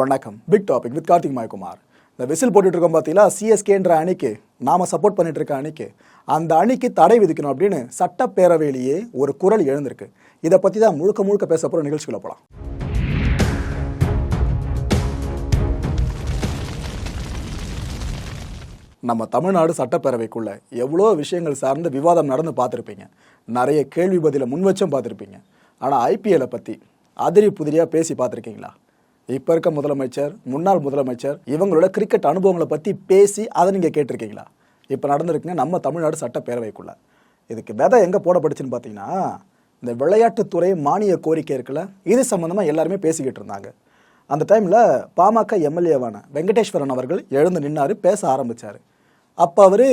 வணக்கம். Big topic with Karthik Mayakumar. இந்த whistle போட்டுட்டு இருக்கோம் பார்த்தீங்களா சிஎஸ்கேன்ற அணிக்கு நாம சப்போர்ட் பண்ணிட்டு இருக்க அணிக்கு. அந்த அணிக்கு தடை விதிக்கணும் அப்படின்னு சட்டப்பேரவையிலேயே ஒரு குரல் எழுந்திருக்கு. இதை பற்றி தான் முழுக்க முழுக்க பேச போகிற நிகழ்ச்சிக்குள்ள போகலாம் நம்ம தமிழ்நாடு சட்டப்பேரவைக்குள்ள எவ்வளோ விஷயங்கள் சார்ந்த விவாதம் நடந்து பார்த்துருப்பீங்க. நிறைய கேள்வி பதிலை முன்வச்சும் பார்த்துருப்பீங்க. ஆனால் ஐபிஎல்லை பற்றி அதிரி புதிரியாக பேசி பார்த்துருக்கீங்களா? இப்போ இருக்க முதலமைச்சர் முன்னாள் முதலமைச்சர் இவங்களோட கிரிக்கெட் அனுபவங்களை பற்றி பேசி அதை நீங்கள் கேட்டிருக்கீங்களா? இப்போ நடந்திருக்குங்க நம்ம தமிழ்நாடு சட்டப்பேரவைக்குள்ள. இதுக்கு விதை எங்கே போடப்பட்டுச்சுன்னு பார்த்தீங்கன்னா இந்த விளையாட்டுத்துறை மானிய கோரிக்கை இருக்குல்ல இது சம்மந்தமாக எல்லாருமே பேசிக்கிட்டு இருந்தாங்க. அந்த டைமில் பாமக எம்எல்ஏவான வெங்கடேஸ்வரன் அவர்கள் எழுந்து நின்னாரு பேச ஆரம்பிச்சார். அப்போ அவர்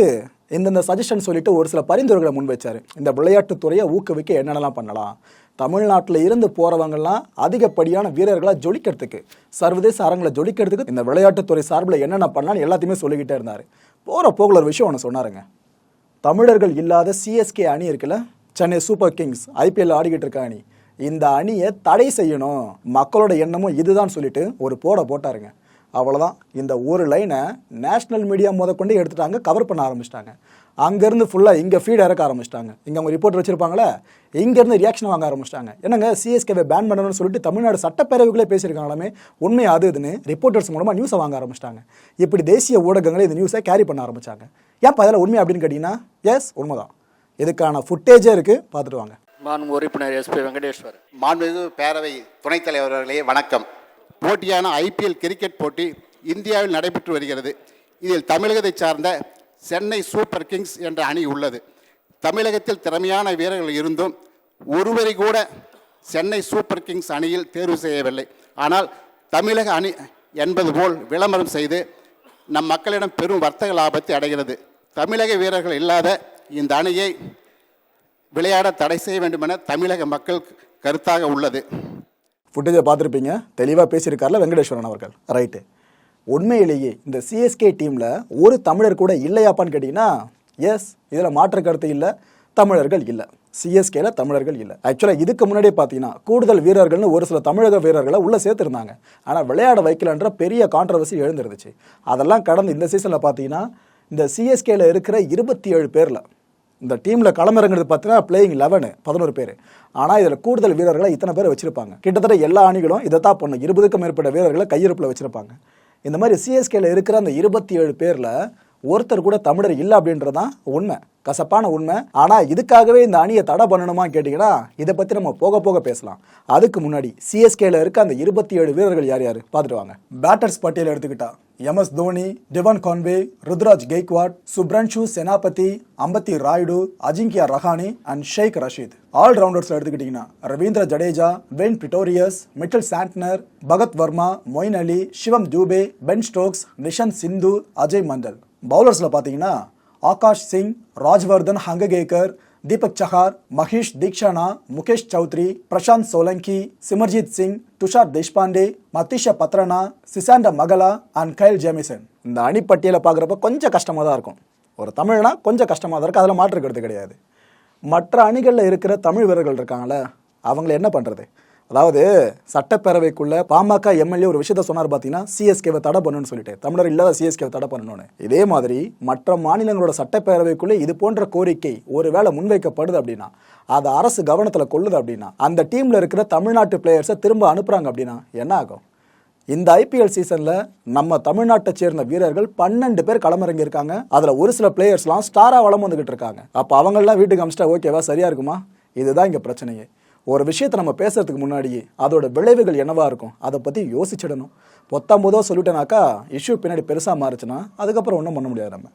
இந்தந்த சஜஷன் சொல்லிட்டு ஒரு சில பரிந்துரைகளை முன்வைச்சார். இந்த விளையாட்டுத்துறையை ஊக்குவிக்க என்னென்னலாம் பண்ணலாம்? தமிழ்நாட்டில் இருந்து போகிறவங்கலாம் அதிகப்படியான வீரர்களாக ஜொலிக்கிறதுக்கு சர்வதேச அரங்களை ஜொலிக்கிறதுக்கு இந்த விளையாட்டுத்துறை சார்பில் என்னென்ன பண்ணலாம்னு எல்லாத்தையுமே சொல்லிக்கிட்டே இருந்தார். போகிற போகல ஒரு விஷயம் ஒன்று சொன்னாருங்க. தமிழர்கள் இல்லாத சிஎஸ்கே அணி இருக்குல்ல? சென்னை சூப்பர் கிங்ஸ் ஐபிஎல் ஆடிக்கிட்டு இருக்க அணி. இந்த அணியை தடை செய்யணும். மக்களோட எண்ணமும் இதுதான் சொல்லிட்டு ஒரு போட போட்டாருங்க. அவ்வளோதான் இந்த ஒரு லைனை நேஷ்னல் மீடியா முதற்கொண்டு எடுத்துட்டாங்க கவர் பண்ண ஆரம்பிச்சிட்டாங்க. அங்கேருந்து ஃபுல்லாக இங்கே ஃபீட் இறக்க ஆரம்பிச்சிட்டாங்க. இங்கே அவங்க ரிப்போர்ட் வச்சிருப்பாங்களே இங்கேருந்து ரியாக்ஷன் வாங்க ஆரம்பிச்சிட்டாங்க. என்னங்க சிஎஸ்கேவை பேன் பண்ணணும்னு சொல்லிட்டு தமிழ்நாடு சட்டப்பேரவைகளே பேசியிருக்காங்களாமே? உண்மை அது இதுன்னு ரிப்போர்ட்டர்ஸ் மூலமாக நியூஸை வாங்க ஆரம்பிச்சிட்டாங்க. இப்படி தேசிய ஊடகங்களே இந்த நியூஸை கேரி பண்ண ஆரம்பிச்சாங்க. ஏன் அதில் உண்மை அப்படின்னு கேட்டிங்கன்னா எஸ் உண்மைதான். இதுக்கான ஃபுட்டேஜே இருக்குது பார்த்துட்டு வாங்க. மாண்பு உறுப்பினர் எஸ்பி வெங்கடேஸ்வர் மாண்பு பேரவை துணைத் தலைவர் வணக்கம். போட்டியான ஐபிஎல் கிரிக்கெட் போட்டி இந்தியாவில் நடைபெற்று வருகிறது. இதில் தமிழகத்தைச் சார்ந்த சென்னை சூப்பர் கிங்ஸ் என்ற அணி உள்ளது. தமிழகத்தில் திறமையான வீரர்கள் இருந்தும் ஒருவரை கூட சென்னை சூப்பர் கிங்ஸ் அணியில் தேர்வு செய்யவில்லை. ஆனால் தமிழக அணி என்பது போல் விளம்பரம் செய்து நம் மக்களிடம் பெரும் வர்த்தக லாபத்தை அடைகிறது. தமிழக வீரர்கள் இல்லாத இந்த அணியை விளையாட தடை செய்ய வேண்டும் என தமிழக மக்கள் கருத்தாக உள்ளது. ஃபுட்டேஜை பார்த்துருப்பீங்க. தெளிவாக பேசியிருக்கார்ல வெங்கடேஸ்வரன் அவர்கள். ரைட்டு உண்மையிலேயே இந்த சிஎஸ்கே டீமில் ஒரு தமிழர் கூட இல்லையாப்பான்னு கேட்டிங்கன்னா எஸ் இதில் மாற்று கருத்து இல்லை. தமிழர்கள் இல்லை. சிஎஸ்கேல தமிழர்கள் இல்லை. ஆக்சுவலாக இதுக்கு முன்னாடியே பார்த்தீங்கன்னா கூடுதல் வீரர்கள்னு ஒரு சில தமிழக வீரர்களை உள்ளே சேர்த்துருந்தாங்க. ஆனால் விளையாட வைக்கலன்ற பெரிய கான்ட்ரவர்சி எழுந்திருந்துச்சு. அதெல்லாம் கடந்து இந்த சீசனில் பார்த்தீங்கன்னா இந்த சிஎஸ்கேல இருக்கிற இருபத்தி ஏழு பேரில் இந்த டீமில் களமிறங்குறது பார்த்தீங்கன்னா பிளேயிங் லெவனு பதினோரு பேர். ஆனால் இதில் கூடுதல் வீரர்களை இத்தனை பேர் வச்சிருப்பாங்க. கிட்டத்தட்ட எல்லா அணிகளும் இதை தான் பண்ணும் இருபதுக்கும் மேற்பட்ட வீரர்களை கையிருப்பில் வச்சிருப்பாங்க. இந்த மாதிரி சிஎஸ்கேல இருக்கிற அந்த இருபத்தி ஏழு பேரில் ஒருத்தர் கூட தமிழர் இல்லை அப்படின்றதான் உண்மை. கசப்பான உண்மை. ஆனால் இதுக்காகவே இந்த அணியை தடை பண்ணணுமா கேட்டிங்கன்னா இதை பற்றி நம்ம போக போக பேசலாம். அதுக்கு முன்னாடி சிஎஸ்கேல இருக்க அந்த இருபத்தி ஏழு வீரர்கள் யார் யார்? பார்த்துட்டு வாங்க. பேட்டர்ஸ் பட்டியல் எடுத்துக்கிட்டா. MS Dhoni Devon Conway Ruturaj Gaikwad Subhranshu Senapati Ambati Rayudu Ajinkya Rahane and Shaik Rasheed all rounders எடுத்துக்கிட்டிங்கன்னா Ravindra Jadeja Dwaine Pretorius Mitchell Santner Bhagath Varma Moeen Ali Shivam Dube Ben Stokes Nishant Sindhu Ajay Mandal பவுலர்ஸில் பார்த்தீங்கன்னா Akash Singh Rajvardhan Hangargekar Deepak Chahar Maheesh Theekshana Mukesh Choudhary Prashant Solanki Simarjeet Singh Tushar Deshpande Matheesha Pathirana Sisanda Magala and Kyle Jamieson இந்த அணிப்பட்டியலை பார்க்குறப்ப கொஞ்சம் கஷ்டமாக தான் இருக்கும். ஒரு தமிழ்னா கொஞ்சம் கஷ்டமாக தான் இருக்கும். அதில் மாற்றுக்கிறது கிடையாது. மற்ற அணிகளில் இருக்கிற தமிழ் வீரர்கள் இருக்காங்களே அவங்கள என்ன பண்ணுறது அதாவது சட்டப்பேரவைக்குள்ள பாமக எம்எல்ஏ ஒரு விஷயத்த சொன்னார் பார்த்தீங்கன்னா சிஎஸ்கேவை தடை பண்ணணும்னு சொல்லிட்டு. தமிழர் இல்லாத சிஎஸ்கேவை தடை பண்ணணும்னு. இதே மாதிரி மற்ற மாநிலங்களோட சட்டப்பேரவைக்குள்ளே இது போன்ற கோரிக்கை ஒருவேளை முன்வைக்கப்படுது அப்படின்னா அதை அரசு கவனத்தில் கொள்ளுது அப்படின்னா அந்த டீமில் இருக்கிற தமிழ்நாட்டு பிளேயர்ஸை திரும்ப அனுப்புகிறாங்க அப்படின்னா என்ன ஆகும்? இந்த ஐபிஎல் சீசனில் நம்ம தமிழ்நாட்டை சேர்ந்த வீரர்கள் பன்னெண்டு பேர் களமிறங்கியிருக்காங்க. அதில் ஒரு சில பிளேயர்ஸ்லாம் ஸ்டாராக வளம் வந்துக்கிட்டு இருக்காங்க. அப்போ அவங்கெல்லாம் வீட்டுக்கு அமிச்சிட்டா ஓகேவா சரியாக இருக்குமா? இதுதான் இங்கே பிரச்சனையே. ஒரு விஷயத்தை நம்ம பேசுறதுக்கு முன்னாடியே அதோட விளைவுகள் என்னவா இருக்கும்? அதை பற்றி யோசிச்சிடணும். பொத்தாம்போதோ சொல்லிட்டேனாக்கா இஷ்யூ பின்னாடி பெருசாக மாறுச்சுன்னா அதுக்கப்புறம் ஒன்றும் பண்ண முடியாது நம்ம.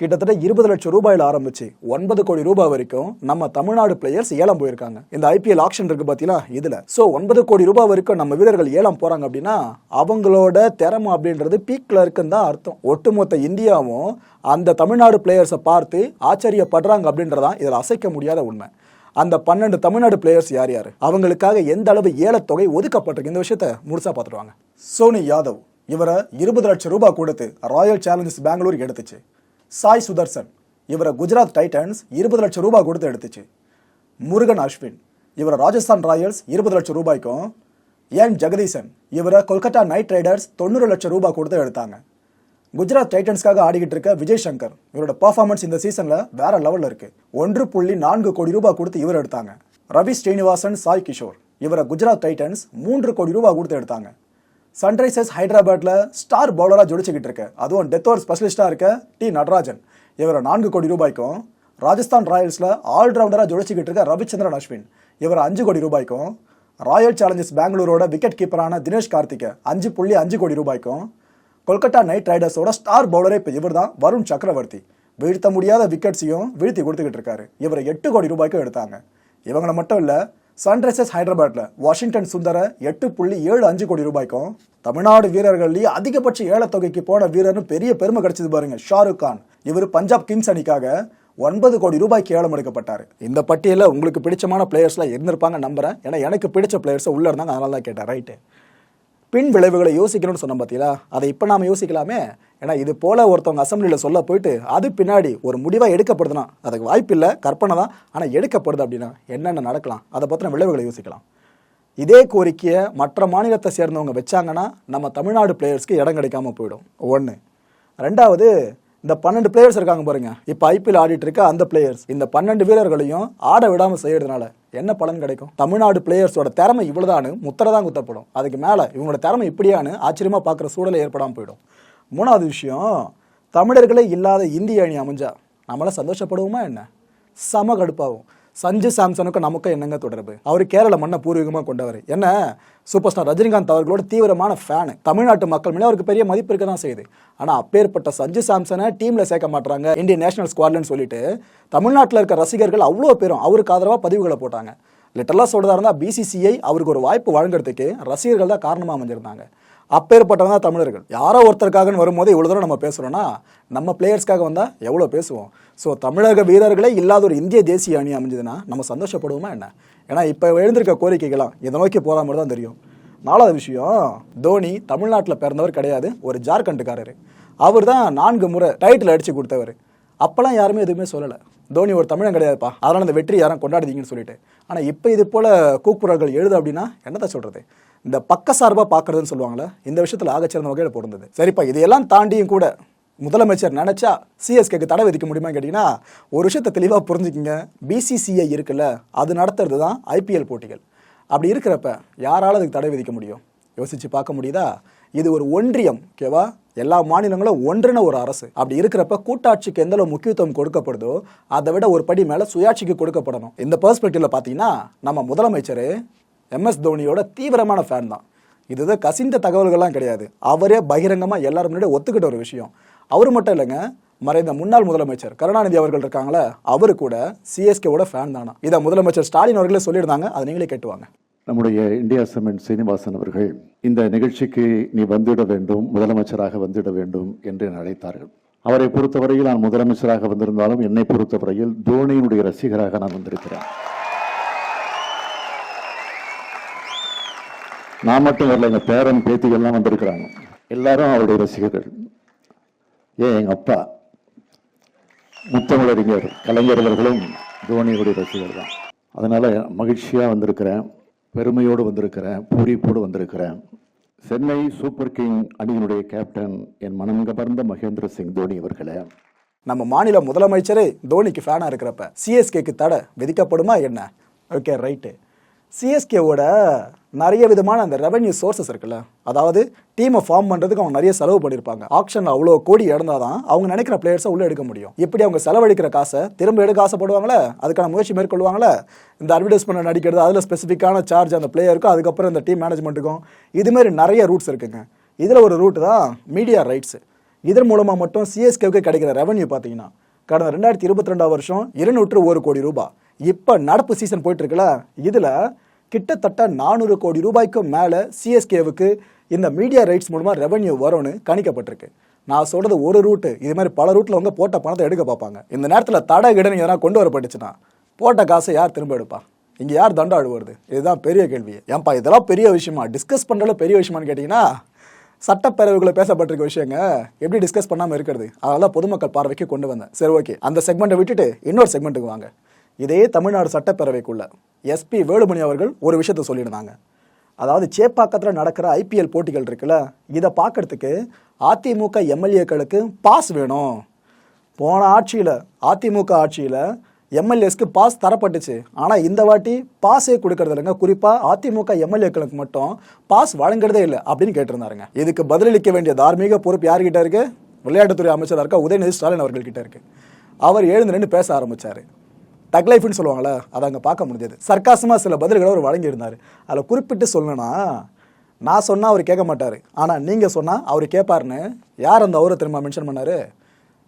கிட்டத்தட்ட இருபது லட்சம் ரூபாயில ஆரம்பிச்சு ஒன்பது கோடி ரூபாய் வரைக்கும் நம்ம தமிழ்நாடு பிளேயர்ஸ் ஏலம் போயிருக்காங்க. இந்த ஐபிஎல் ஆக்ஷன் இருக்கு பார்த்தீங்களா இதில். ஸோ ஒன்பது கோடி ரூபாய் வரைக்கும் நம்ம வீரர்கள் ஏலம் போகிறாங்க அப்படின்னா அவங்களோட திறமை அப்படின்றது பீக்கில் இருக்குன்னு தான் அர்த்தம். ஒட்டுமொத்த இந்தியாவும் அந்த தமிழ்நாடு பிளேயர்ஸை பார்த்து ஆச்சரியப்படுறாங்க அப்படின்றதான் இதில் அசைக்க முடியாத உண்மை. அந்த பன்னெண்டு தமிழ்நாடு பிளேயர்ஸ் யார் யார்? அவங்களுக்காக எந்த அளவு ஏலத்தொகை ஒதுக்கப்பட்டிருக்கு? இந்த விஷயத்த முழுசா பார்த்துருவாங்க சோனி யாதவ் இவரை இருபது லட்சம் ரூபாய் கொடுத்து ராயல் சேலஞ்சர்ஸ் பெங்களூர் எடுத்துச்சு. சாய் சுதர்சன் இவரை குஜராத் டைட்டன்ஸ் இருபது லட்சம் ரூபாய் கொடுத்து எடுத்துச்சு. முருகன் அஸ்வின் இவரை ராஜஸ்தான் ராயல்ஸ் இருபது லட்சம் ரூபாய்க்கும். ஏன் ஜெகதீசன் இவரை கொல்கத்தா நைட் ரைடர்ஸ் தொண்ணூறு லட்சம் ரூபாய் கொடுத்து எடுத்தாங்க. குஜராத் டைட்டன்ஸ்க்காக ஆடிக்கிட்டு இருக்க விஜய் சங்கர் இவரோட பர்ஃபார்மன்ஸ் இந்த சீசன்ல வேற லெவல்ல இருக்கு. ஒன்று புள்ளி நான்கு கோடி ரூபாய் கொடுத்து இவர் எடுத்தாங்க. ரவி ஸ்ரீனிவாசன் சாய் கிஷோர் இவரை குஜராத் டைட்டன்ஸ் மூன்று கோடி ரூபாய் கொடுத்து எடுத்தாங்க. சன்ரைசர்ஸ் ஹைதராபாத்ல ஸ்டார் பவுலரா ஜொடிச்சுக்கிட்டு இருக்க. அதுவும் டெத் ஓவர் ஸ்பெஷலிஸ்டா இருக்க டி நடராஜன். இவரை நான்கு கோடி ரூபாய்க்கும் ராஜஸ்தான் ராயல்ஸ்ல ஆல்ரவுண்டரா ஜொடிச்சுக்கிட்டு இருக்க ரவிச்சந்திரன் அஸ்வின் இவர் அஞ்சு கோடி ரூபாய்க்கும் ராயல் சேலஞ்சர்ஸ் பெங்களூரோட விக்கெட் கீப்பரான தினேஷ் கார்த்திக் அஞ்சு புள்ளி அஞ்சு கோடி ரூபாய்க்கும் கொல்கத்தா நைட் ரைடர்ஸோட ஸ்டார் பவுலரே இப்போ இவர் தான் வருண் சக்கரவர்த்தி. வீழ்த்த முடியாத விக்கெட்ஸையும் வீழ்த்தி கொடுத்துக்கிட்டு இருக்காரு. இவரை எட்டு கோடி ரூபாய்க்கும் எடுத்தாங்க. இவங்களை மட்டும் இல்லை சன்ரைசர்ஸ் ஹைதராபாத்தில் வாஷிங்டன் சுந்தர எட்டு புள்ளி ஏழு அஞ்சு கோடி ரூபாய்க்கும் தமிழ்நாடு வீரர்கள்லேயே அதிகபட்ச ஏலத்தொகைக்கு போன வீரர்னு பெரிய பெருமை கிடைச்சது பாருங்க ஷாருக் கான். இவர் பஞ்சாப் கிங்ஸ் அணிக்காக ஒன்பது கோடி ரூபாய்க்கு ஏலம் எடுக்கப்பட்டார். இந்த பட்டியலில் உங்களுக்கு பிடிச்சமான பிளேயர்ஸ்லாம் இருந்திருப்பாங்க நம்புறேன். ஏன்னா எனக்கு பிடிச்ச பிளேயர்ஸை உள்ளே இருந்தாங்க அதனால தான் கேட்டேன். ரைட்டு பின் விளைவுகளை யோசிக்கணும்னு சொன்னோம் பார்த்தீங்களா அதை இப்போ நாம யோசிக்கலாமே. ஏன்னா இது போல ஒருத்தவங்க அசம்பிளியில் சொல்ல போயிட்டு அது பின்னாடி ஒரு முடிவாக எடுக்கப்படுதுன்னா அதுக்கு வாய்ப்பு இல்லை கற்பனை தான். ஆனால் எடுக்கப்படுது அப்படின்னா என்னென்ன நடக்கலாம்? அதை பற்றின விளைவுகளை யோசிக்கலாம். இதே கோரிக்கையை மற்ற மாநிலத்தை சேர்ந்தவங்க வச்சாங்கன்னா நம்ம தமிழ்நாடு பிளேயர்ஸ்க்கு இடம் கிடைக்காம போயிடும். ஒன்று ரெண்டாவது இந்த பன்னெண்டு பிளேயர்ஸ் இருக்காங்க பாருங்க. இப்போ ஐபிஎல் ஆடிட்டு இருக்க அந்த பிளேயர்ஸ் இந்த பன்னெண்டு வீரர்களையும் ஆட விடாம செய்யறதுனால என்ன பலன் கிடைக்கும்? தமிழ்நாடு பிளேயர்ஸோட திறமை இவ்வளோதானு முத்திரை தான் குத்தப்படும். அதுக்கு மேல இவங்களோட திறமை இப்படியான்னு ஆச்சரியமா பார்க்குற சூழலை ஏற்படாம போயிடும். மூணாவது விஷயம் தமிழர்களே இல்லாத இந்திய அணி அமைஞ்சா நம்மளாம் சந்தோஷப்படுவோமா என்ன? சம கடுப்பாகும். சஞ்சு சாம்சனுக்கும் நமக்கும் என்னங்க தொடர்பு? அவர் கேரள மண்ணை பூர்வீகமாக கொண்டவர். என்ன? சூப்பர் ஸ்டார் ரஜினிகாந்த் அவர்களோட தீவிரமான ஃபேனு தமிழ்நாட்டு மக்கள் மேலே அவருக்கு பெரிய மதிப்பு இருக்க தான் செய்யுது. ஆனால் அப்பேற்பட்ட சஞ்சு சாம்சனை டீமில் சேர்க்க மாட்டாங்க இந்தியன் நேஷனல் ஸ்குவாட்லன்னு சொல்லிட்டு தமிழ்நாட்டில் இருக்க ரசிகர்கள் அவ்வளோ பேரும் அவருக்கு ஆதரவாக பதிவுகளை போட்டாங்க. லிட்டரலாக சொல்கிறதா இருந்தால் பிசிசிஐ அவருக்கு ஒரு வாய்ப்பு வழங்குறதுக்கு ரசிகர்கள் தான் காரணமாக அமைஞ்சிருந்தாங்க. அப்பேற்பட்டவங்க தான் தமிழர்கள். யாரோ ஒருத்தருக்காகன்னு வரும்போது இவ்வளோ தூரம் நம்ம பேசுகிறோன்னா நம்ம பிளேயர்ஸ்க்காக வந்தால் எவ்வளோ பேசுவோம்? ஸோ தமிழக வீரர்களே இல்லாத ஒரு இந்திய தேசிய அணி அமைஞ்சதுன்னா நம்ம சந்தோஷப்படுவோமா என்ன? ஏன்னா இப்போ எழுந்திருக்க கோரிக்கைகளாம் இதை நோக்கி போகிற மாதிரி தான் தெரியும். நாலாவது விஷயம் தோனி தமிழ்நாட்டில் பிறந்தவர் கிடையாது ஒரு ஜார்க்கண்டுக்காரர். அவர் தான் நான்கு முறை டைட்டில் அடித்து கொடுத்தவர். அப்போல்லாம் யாருமே எதுவுமே சொல்லலை. தோனி ஒரு தமிழன் கிடையாதுப்பா. அதனால் அந்த வெற்றி யாரும் கொண்டாடுதீங்கன்னு சொல்லிட்டு. ஆனால் இப்போ இது போல் கூக்குரல்கள் எழுது அப்படின்னா என்னத்தை சொல்கிறது இந்த பக்க சார்பாக பார்க்குறதுன்னு சொல்லுவாங்களே இந்த விஷயத்தில் ஆகச்சிறந்த வகையில் பொருந்தது. சரிப்பா இதையெல்லாம் தாண்டியும் கூட முதலமைச்சர் நினச்சா சிஎஸ்கேக்கு தடை விதிக்க முடியுமா கேட்டிங்கன்னா ஒரு விஷயத்தை தெளிவாக புரிஞ்சுக்கிங்க. பிசிசிஐ இருக்குல்ல அது நடத்துறது தான் ஐபிஎல் போட்டிகள். அப்படி இருக்கிறப்ப யாரால அதுக்கு தடை விதிக்க முடியும்? யோசிச்சு பார்க்க முடியுதா? இது ஒரு ஒன்றியம் ஓகேவா? எல்லா மாநிலங்களும் ஒன்றின ஒரு அரசு. அப்படி இருக்கிறப்ப கூட்டாட்சிக்கு எந்த அளவு முக்கியத்துவம் கொடுக்கப்படுதோ அதை விட ஒரு படி மேலே சுயாட்சிக்கு கொடுக்கப்படணும். இந்த பெர்ஸ்பெக்டிவ்ல பார்த்தீங்கன்னா நம்ம முதலமைச்சர் எம்எஸ் தோனியோட தீவிரமான ஃபேன் தான். இது கசிந்த தகவல்கள்லாம் கிடையாது. அவரே பகிரங்கமாக எல்லாரும் முன்னாடி ஒத்துக்கிட்ட ஒரு விஷயம். அவர் மட்டும் இல்லைங்க மறைந்த முன்னாள் முதலமைச்சர் கருணாநிதி அவர்கள் இருக்காங்களே அவரு கூட சிஎஸ்கேவோட ஃபேன் தானா? இதை முதலமைச்சர் ஸ்டாலின் அவர்களே சொல்லியிருந்தாங்க அதை நீங்களே கேட்டுவாங்க. நம்முடைய இந்தியா சிமெண்ட் சீனிவாசன் அவர்கள் இந்த நிகழ்ச்சிக்கு நீ வந்துவிட வேண்டும் முதலமைச்சராக வந்துவிட வேண்டும் என்று அழைத்தார்கள் அவரை பொறுத்தவரையில் நான் முதலமைச்சராக வந்திருந்தாலும் என்னை பொறுத்தவரையில் தோனியினுடைய ரசிகராக நான் வந்திருக்கிறேன். நான் மட்டும் வரல எங்கள் பேரன் பேத்திகள்லாம் வந்திருக்கிறாங்க. எல்லாரும் அவருடைய ரசிகர்கள். ஏன் எங்கள் அப்பா? முத்தமிழறிஞர் கலைஞர்களும் தோனியுடைய ரசிகர் தான். அதனால் மகிழ்ச்சியாக வந்திருக்கிறேன் பெருமையோடு வந்திருக்கிறேன் பூரிப்போடு வந்திருக்கிறேன். சென்னை சூப்பர் கிங் அணியினுடைய கேப்டன் என் மனம் கவர்ந்த மகேந்திர சிங் தோனி அவர்களே. நம்ம மாநில முதலமைச்சரே தோனிக்கு ஃபேனாக இருக்கிறப்ப சிஎஸ்கேக்கு தடை விதிக்கப்படுமா என்ன? ஓகே ரைட்டு சிஎஸ்கேவோட நிறைய விதமான அந்த ரெவன்யூ சோர்சஸ் இருக்குல்ல. அதாவது டீமை ஃபார்ம் பண்ணுறதுக்கு அவங்க நிறைய செலவு பண்ணியிருப்பாங்க ஆக்ஷனில் அவ்வளோ கோடி இழந்தால் தான் அவங்க நினைக்கிற பிளேயர்ஸை உள்ளே எடுக்க முடியும். இப்படி அவங்க செலவழிக்கிற காசை திரும்ப எடுக்க ஆசைப்படுவாங்களே? அதுக்கான முயற்சி மேற்கொள்வாங்களே? இந்த அட்வர்டைஸ்மெண்ட் நடிக்கிறது அதில் ஸ்பெசிஃபிக்கான சார்ஜ் அந்த பிளேயருக்கும் அதுக்கப்புறம் இந்த டீம் மேனேஜ்மெண்ட்டுக்கும் இதுமாரி நிறைய ரூட்ஸ் இருக்குங்க. இதில் ஒரு ரூட் தான் மீடியா ரைட்ஸு இதன் மூலமாக மட்டும் சிஎஸ்கேவுக்கு கிடைக்கிற ரெவன்யூ பார்த்தீங்கன்னா கடந்த ரெண்டாயிரத்தி இருபத்தி ரெண்டாவது வருஷம் இருநூற்று ஒரு கோடி ரூபாய். இப்போ நடப்பு சீசன் போயிட்டுருக்குல்ல இதில் கிட்டத்தட்ட நானூறு கோடி ரூபாய்க்கும் மேலே சிஎஸ்கேவுக்கு இந்த மீடியா ரைட்ஸ் மூலமாக ரெவன்யூ வரும்னு கணிக்கப்பட்டிருக்கு. நான் சொல்றது ஒரு ரூட்டு இது மாதிரி பல ரூட்டில் அவங்க போட்ட பணத்தை எடுக்க பார்ப்பாங்க. இந்த நேரத்தில் தடை கிடனு எதனா கொண்டு வரப்பட்டுச்சுன்னா போட்ட காசை யார் திரும்ப எடுப்பா? இங்கே யார் தண்டா அழுவுறது? இதுதான் பெரிய கேள்வி. ஏன்பா இதெல்லாம் பெரிய விஷயமா? டிஸ்கஸ் பண்ணுறதுல பெரிய விஷயமான்னு கேட்டிங்கன்னா சட்டப்பேரவைக்குள்ள பேசப்பட்டிருக்க விஷயங்க எப்படி டிஸ்கஸ் பண்ணாமல் இருக்கிறது? அதெல்லாம் பொதுமக்கள் பார்வைக்கு கொண்டு வந்தேன். சரி ஓகே அந்த செக்மெண்ட்டை விட்டுட்டு இன்னொரு செக்மெண்ட்டுக்கு வாங்க. இதே தமிழ்நாடு சட்டப்பேரவைக்குள்ள எஸ்பி வேலுமணி அவர்கள் ஒரு விஷயத்த சொல்லியிருந்தாங்க. அதாவது சேப்பாக்கத்தில் நடக்கிற ஐபிஎல் போட்டிகள் இருக்குல்ல இதை பார்க்கறதுக்கு அதிமுக எம்எல்ஏக்களுக்கு பாஸ் வேணும். போன ஆட்சியில் அதிமுக ஆட்சியில் எம்எல்ஏஸ்க்கு பாஸ் தரப்பட்டுச்சு. ஆனால் இந்த வாட்டி பாஸே கொடுக்கறது இல்லைங்க. குறிப்பாக அதிமுக எம்எல்ஏக்களுக்கு மட்டும் பாஸ் வழங்குறதே இல்லை அப்படின்னு கேட்டிருந்தாருங்க. இதுக்கு பதிலளிக்க வேண்டிய தார்மீக பொறுப்பு யார்கிட்ட இருக்கு? விளையாட்டுத்துறை அமைச்சராக இருக்க? உதயநிதி ஸ்டாலின் அவர்கள்கிட்ட இருக்கு. அவர் எழுந்து நின்று பேச ஆரம்பித்தார் டக் லைஃப்னு சொல்லுவாங்களே அதை அங்கே பார்க்க முடிஞ்சது. சர்க்காசமாக சில பதில்களை அவர் வழங்கியிருந்தார். அதில் குறிப்பிட்டு சொல்லணும்னா நான் சொன்னால் அவர் கேட்க மாட்டார். ஆனால் நீங்கள் சொன்னால் அவர் கேட்பாருன்னு யார் அந்த அவரை திரும்ப மென்ஷன் பண்ணாரு?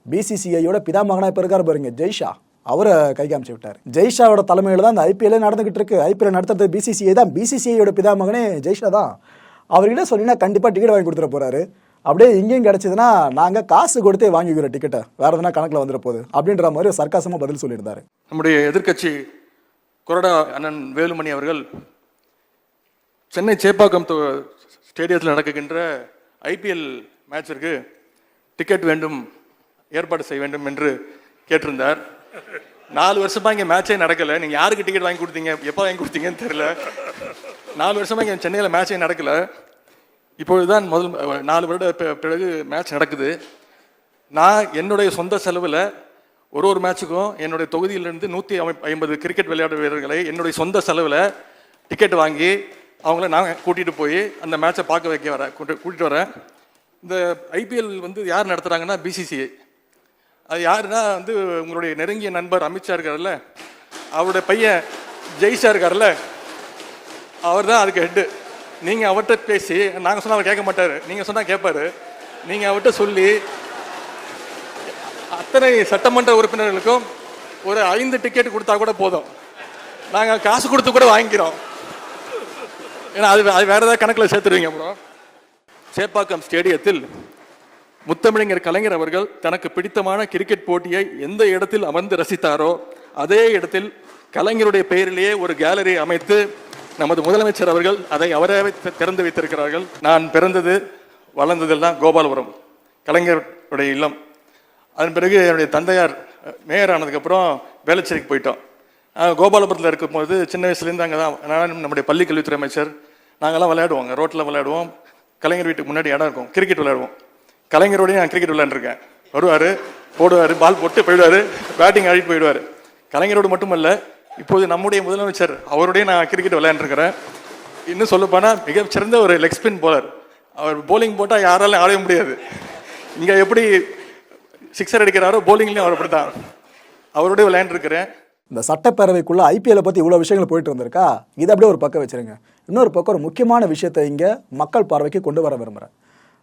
பிசிசிஐயோட பிதாமகனா இப்போ இருக்கார் பாருங்க ஜெய்ஷா. அவரை கை காமிச்சு விட்டார். ஜெய்ஷாவோட தலைமையில் தான் இந்த ஐபிஎல்லே நடந்துகிட்டு இருக்கு. ஐபிஎல் நடத்துறது பிசிசிஐ தான். பிசிசிஐயோட பிதாமகனே ஜெய்ஷா தான். அவர்கிட்ட சொன்னீங்கன்னா கண்டிப்பாக டிக்கெட் வாங்கி கொடுத்துட போகிறாரு அப்படியே இங்கேயும் கிடைச்சதுன்னா நாங்கள் காசு கொடுத்தே வாங்கிக்கிறோம் டிக்கெட்டை வேற எதனா கணக்கில் வந்துட போகுது அப்படின்ற மாதிரி சர்க்காசமாக பதில் சொல்லியிருந்தார். நம்முடைய எதிர்க்கட்சி கொரடா அண்ணன் வேலுமணி அவர்கள் சென்னை சேப்பாக்கம் ஸ்டேடியத்தில் நடக்குகின்ற ஐபிஎல் மேட்சிற்கு டிக்கெட் வேண்டும் ஏற்பாடு செய்ய வேண்டும் என்று கேட்டிருந்தார். நாலு வருஷமா இங்கே மேட்சே நடக்கலை. நீங்கள் யாருக்கு டிக்கெட் வாங்கி கொடுத்தீங்க? எப்போ வாங்கி கொடுத்தீங்கன்னு தெரியல. நாலு வருஷமா இங்கே சென்னையில் மேட்சே நடக்கலை. இப்பொழுதுதான் முதல் நாலு வருட பிறகு மேட்ச் நடக்குது. நான் என்னுடைய சொந்த செலவில் ஒரு ஒரு மேட்சுக்கும் என்னுடைய தொகுதியிலிருந்து நூற்றி ஐம்பது கிரிக்கெட் விளையாட்டு வீரர்களை என்னுடைய சொந்த செலவில் டிக்கெட் வாங்கி அவங்கள நான் கூட்டிகிட்டு போய் அந்த மேட்சை பார்க்க வைக்க வரேன். கூட்டு கூட்டிகிட்டு வரேன். இந்த ஐபிஎல் வந்து யார் நடத்துகிறாங்கன்னா பிசிசிஐ அது யாருன்னா வந்து உங்களுடைய நெருங்கிய நண்பர் அமித்ஷா இருக்கார்ல அவருடைய பையன் ஜெய்ஷா இருக்கார்ல அவர் தான் அதுக்கு ஹெட்டு நீங்கள் அவர்கிட்ட பேசி நாங்கள் சொன்னால் அவர் கேட்க மாட்டார். நீங்கள் சொன்னால் கேட்பார். நீங்கள் அவர்கிட்ட சொல்லி அத்தனை சட்டமன்ற உறுப்பினர்களுக்கும் ஒரு ஐந்து டிக்கெட் கொடுத்தா கூட போதும். நாங்கள் காசு கொடுத்து கூட வாங்கிக்கிறோம். ஏன்னா அது அது வேறு ஏதாவது கணக்கில் சேர்த்துருவீங்க அப்புறம் சேப்பாக்கம் ஸ்டேடியத்தில் முத்தமிழர் கலைஞர் அவர்கள் தனக்கு பிடித்தமான கிரிக்கெட் போட்டியை எந்த இடத்தில் அமர்ந்து ரசித்தாரோ அதே இடத்தில் கலைஞருடைய பெயரிலேயே ஒரு கேலரி அமைத்து நமது முதலமைச்சர் அவர்கள் அதை அவரே திறந்து வைத்திருக்கிறார்கள். நான் பிறந்தது வளர்ந்ததெல்லாம் கோபாலபுரம் கலைஞருடைய இல்லம். அதன் பிறகு என்னுடைய தந்தையார் மேயர் ஆனதுக்கப்புறம் வேளச்சேரிக்கு போயிட்டோம். கோபாலபுரத்தில் இருக்கும்போது சின்ன வயசுலேருந்து அங்கே தான் நானும் நம்முடைய பள்ளி கல்வித்துறை அமைச்சர் நாங்கெல்லாம் விளையாடுவோங்க ரோட்டில் விளையாடுவோம். கலைஞர் வீட்டுக்கு முன்னாடி இடம் இருக்கும் கிரிக்கெட் விளையாடுவோம். கலைஞரோடய நான் கிரிக்கெட் விளையாண்டுருக்கேன். வருவார் போடுவார் பால் போட்டு போயிடுவார் பேட்டிங் ஆடிட்டு போயிடுவார். கலைஞரோடு மட்டுமல்ல இப்போது நம்முடைய முதலமைச்சர் அவருடைய நான் கிரிக்கெட் விளையாண்டுருக்கிறேன். இன்னும் சொல்லப்போனால் மிகச்சிறந்த ஒரு லெக் ஸ்பின் போலர் அவர் போலிங் போட்டால் யாராலும் ஆடவே முடியாது. இங்கே எப்படி சிக்ஸர் அடிக்கிறாரோ போலிங்லேயும் அவர் அப்படி தான் அவரோடய விளையாண்டுருக்கிறேன். இந்த சட்டப்பேரவைக்குள்ளே ஐபிஎல்லை பற்றி இவ்வளோ விஷயங்கள் போயிட்டு வந்திருக்கா இதை அப்படியே ஒரு பக்கம் வச்சிருங்க. இன்னொரு பக்கம் ஒரு முக்கியமான விஷயத்தை இங்கே மக்கள் பார்வைக்கு கொண்டு வர விரும்புகிறேன்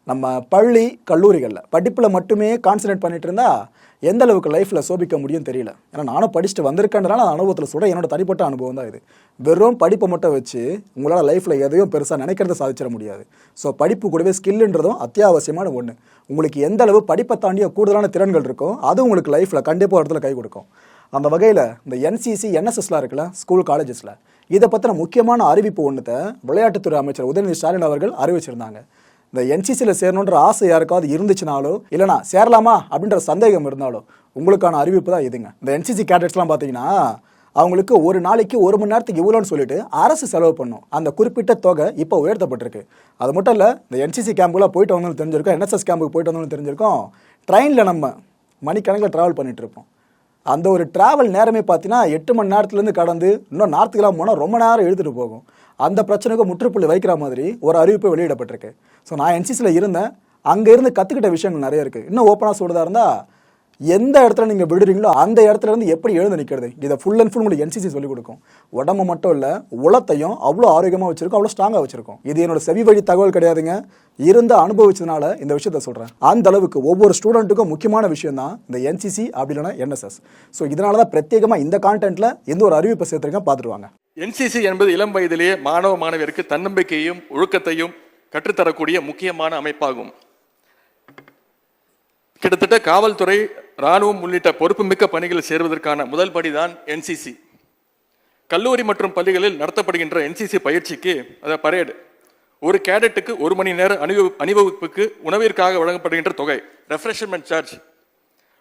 நம்ம பள்ளி கல்லூரிகளில் படிப்பில் மட்டுமே கான்சன்ட்ரேட் பண்ணிட்டு இருந்தால் எந்த அளவுக்கு லைஃப்பில் சோபிக்க முடியும் தெரியல. ஏன்னா நானும் படிச்சுட்டு வந்திருக்கேன்றனால அந்த அனுபவத்தில் சூட என்னோட தனிப்பட்ட அனுபவம் தான் இது. வெறும் படிப்பை மட்டும் வச்சு உங்களால் லைஃப்பில் எதையும் பெருசாக நினைக்கிறத சாதிச்சிட முடியாது. ஸோ படிப்பு கூடவே ஸ்கில்ன்றதும் அத்தியாவசியமான ஒன்று உங்களுக்கு எந்த அளவு படிப்பை தாண்டிய கூடுதலான திறன்கள் இருக்கோ அது உங்களுக்கு லைஃப்பில் கண்டிப்பாக இடத்துல கை கொடுக்கும். அந்த வகையில் இந்த என்சிசி என்எஸ்எஸ்லாம் இருக்குல்ல ஸ்கூல் காலேஜஸில் இதை பற்றின முக்கியமான அறிவிப்பு ஒன்றுத்தை விளையாட்டுத்துறை அமைச்சர் உதயநிதி ஸ்டாலின் அவர்கள் அறிவிச்சிருந்தாங்க. இந்த என்சிசியில் சேரணுன்ற ஆசை யாருக்காவது இருந்துச்சுனாலோ இல்லைனா சேரலாமா அப்படின்ற சந்தேகம் இருந்தாலோ உங்களுக்கான அறிவிப்பு தான் இதுங்க. இந்த என்சிசி கேடட்ஸ்லாம் பார்த்தீங்கன்னா அவங்களுக்கு ஒரு நாளைக்கு ஒரு மணி நேரத்துக்கு இவ்வளோன்னு சொல்லிட்டு அரசு செலவு பண்ணும். அந்த குறிப்பிட்ட தொகை இப்போ உயர்த்தப்பட்டிருக்கு. அது மட்டும் இல்லை இந்த என்சிசி கேம்புக்குலாம் போயிட்டு வந்தவங்களுக்கு தெரிஞ்சிருக்கும் என்எஸ்எஸ் கேம்புக்கு போயிட்டு வந்தவங்களுக்கு தெரிஞ்சிருக்கும் ட்ரெயினில் நம்ம மணிக்கணக்கில் ட்ராவல் பண்ணிட்டு இருப்போம். அந்த ஒரு டிராவல் நேரமே பார்த்தீங்கன்னா எட்டு மணி நேரத்துலேருந்து கடந்து இன்னும் நார்த்துக்கெல்லாம் போனால் ரொம்ப நேரம் எழுதிட்டு போகும். அந்த பிரச்சனைக்கு முற்றுப்புள்ளி வைக்கிற மாதிரி ஒரு அறிவிப்பு வெளியிடப்பட்டிருக்கு. ஸோ நான் என்சிசியில் இருந்தேன். அங்கே இருந்து கற்றுக்கிட்ட விஷயங்கள் நிறைய இருக்குது இன்னும் ஓப்பனாக சொல்கிறதா இருந்தால் எந்த இடத்துல நீங்கள் விடுறீங்களோ அந்த இடத்துல இருந்து எப்படி எழுந்து நிற்கிறது இதை ஃபுல் அண்ட் ஃபுல் உங்களுக்கு என்சிசி சொல்லிக் கொடுக்கும். உடம்பு மட்டும் இல்லை உளத்தையும் அவ்வளோ ஆரோக்கியமாக வச்சிருக்கும் அவ்வளோ ஸ்ட்ராங்காக வச்சிருக்கும். இது என்னோட செவி வழி தகவல் கிடையாதுங்க. இருந்து அனுபவிச்சதுனால இந்த விஷயத்த சொல்கிறேன் அந்த அளவுக்கு ஒவ்வொரு ஸ்டூடெண்ட்டுக்கும் முக்கியமான விஷயம் தான் இந்த என்சிசி அப்படி இல்லைனா என்எஸ்எஸ் ஸோ இதனால தான் பிரத்யேகமாக இந்த கான்டென்ட்டில் எந்த ஒரு அறிவிப்பை சேர்த்துருக்கேன் பார்த்துருவாங்க என்சிசி என்பது இளம் வயதிலேயே மாணவ மாணவியருக்கு தன்னம்பிக்கையும் ஒழுக்கத்தையும் கற்றுத்தரக்கூடிய முக்கியமான அமைப்பாகும். கிட்டத்தட்ட காவல்துறை ராணுவம் உள்ளிட்ட பொறுப்புமிக்க பணிகளில் சேர்வதற்கான முதல் படிதான் என்சிசி கல்லூரி மற்றும் பள்ளிகளில் நடத்தப்படுகின்ற என்சிசி பயிற்சிக்கு அதை பரேடு. ஒரு கேடட்டுக்கு ஒரு மணி நேர அணிவகு அணிவகுப்புக்கு உணவிற்காக வழங்கப்படுகின்ற தொகை ரெஃப்ரெஷ்மெண்ட் சார்ஜ்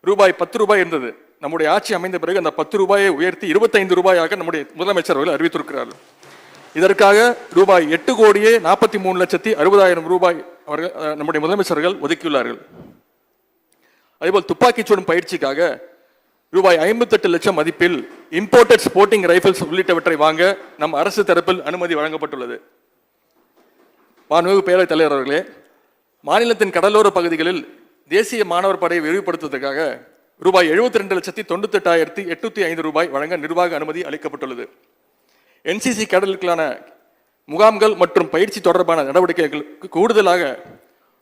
ரூபாய் பத்து ரூபாய் இருந்தது. நம்முடைய ஆட்சி அமைந்த பிறகு அந்த பத்து ரூபாயை உயர்த்தி இருபத்தைந்து ரூபாயாக நம்முடைய முதலமைச்சர் அவர்கள் அறிவித்திருக்கிறார்கள். இதற்காக ரூபாய் எட்டு கோடியே நாற்பத்தி மூணு லட்சத்தி அறுபதாயிரம் ரூபாய் அவர்கள் நம்முடைய முதலமைச்சர்கள் ஒதுக்கியுள்ளார்கள். அதேபோல் துப்பாக்கி சூடும் பயிற்சிக்காக ரூபாய் ஐம்பத்தெட்டு லட்சம் மதிப்பில் இம்போர்ட்டட் ஸ்போர்ட்டிங் ரைபிள்ஸ் உள்ளிட்டவற்றை வாங்க நம் அரசு தரப்பில் அனுமதி வழங்கப்பட்டுள்ளது. மாண்புமிகு பேரவைத் தலைவர் அவர்களே மாநிலத்தின் கடலோர பகுதிகளில் தேசிய மாணவர் படையை விரிவுபடுத்துவதற்காக ரூபாய் எழுபத்தி ரெண்டு லட்சத்தி தொண்ணூத்தெட்டாயிரத்தி எட்நூத்தி ஐந்து ரூபாய் வழங்க நிர்வாக அனுமதி அளிக்கப்பட்டுள்ளது. என்சிசி கடலுக்கான முகாம்கள் மற்றும் பயிற்சி தொடர்பான நடவடிக்கைகளுக்கு கூடுதலாக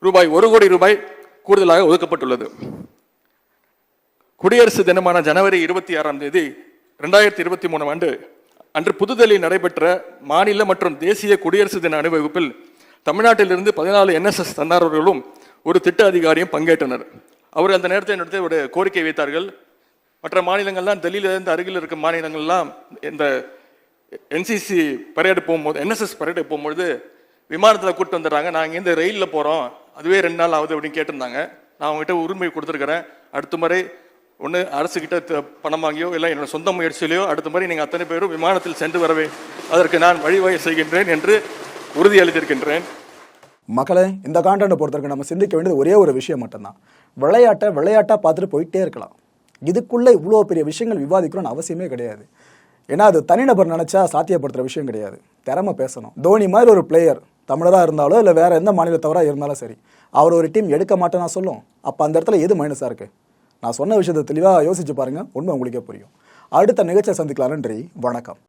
ரூபாய் ஒரு கோடி ரூபாய் கூடுதலாக ஒதுக்கப்பட்டுள்ளது. குடியரசு தினமான ஜனவரி இருபத்தி ஆறாம் தேதி ரெண்டாயிரத்தி இருபத்தி மூணாம் ஆண்டு அன்று புதுதில்லியில் நடைபெற்ற மாநில மற்றும் தேசிய குடியரசு தின அணிவகுப்பில் தமிழ்நாட்டிலிருந்து பதினாலு என்எஸ்எஸ் தன்னார்வர்களும் ஒரு திட்ட அதிகாரியும் பங்கேற்றனர். அவர் அந்த நேரத்தை நடத்தி ஒரு கோரிக்கை வைத்தார்கள். மற்ற மாநிலங்கள்லாம் டெல்லியிலிருந்து அருகில் இருக்கும் மாநிலங்கள்லாம் இந்த என்சிசி பரேடு போகும்போது என்எஸ்எஸ் பரேடு போகும்பொழுது விமானத்தில் கூப்பிட்டு வந்துடுறாங்க. நாங்கள் இங்கேருந்து ரயிலில் போகிறோம் அதுவே ரெண்டு நாள் ஆகுது அப்படின்னு கேட்டிருந்தாங்க. நான் அவங்ககிட்ட உரிமை கொடுத்துருக்குறேன். அடுத்த முறை ஒன்று அரசுக்கிட்ட த- பணம் வாங்கியோ இல்லை என்னோட சொந்த முயற்சியிலையோ அடுத்த முறை நீங்கள் அத்தனை பேரும் விமானத்தில் சென்று வரவே அதற்கு நான் வழிவகை செய்கின்றேன் என்று உறுதியளித்திருக்கின்றேன் மக்களை இந்த காண்டனை பொறுத்தவரைக்கும் நம்ம சிந்திக்க வேண்டியது ஒரே ஒரு விஷயம் மட்டும்தான். விளையாட்டை விளையாட்டாக பார்த்துட்டு போயிட்டே இருக்கலாம். இதுக்குள்ளே இவ்வளோ பெரிய விஷயங்கள் விவாதிக்கணும்னு அவசியமே கிடையாது. ஏன்னா அது தனிநபர் நினச்சா சாத்தியப்படுத்துகிற விஷயம் கிடையாது. திறமை பேசணும். தோனி மாதிரி ஒரு பிளேயர் தமிழராக இருந்தாலோ இல்லை வேறு எந்த மாநிலத்தவராக இருந்தாலும் சரி அவர் ஒரு டீம் எடுக்க மாட்டேன்னா சொல்லும். அப்போ அந்த இடத்துல எது மைனஸாக இருக்குது நான் சொன்ன விஷயத்தை தெளிவாக யோசிச்சு பாருங்கள் உண்மை உங்களுக்கே புரியும். அடுத்த நிகழ்ச்சியை சந்திக்கலாம் நன்றி வணக்கம்.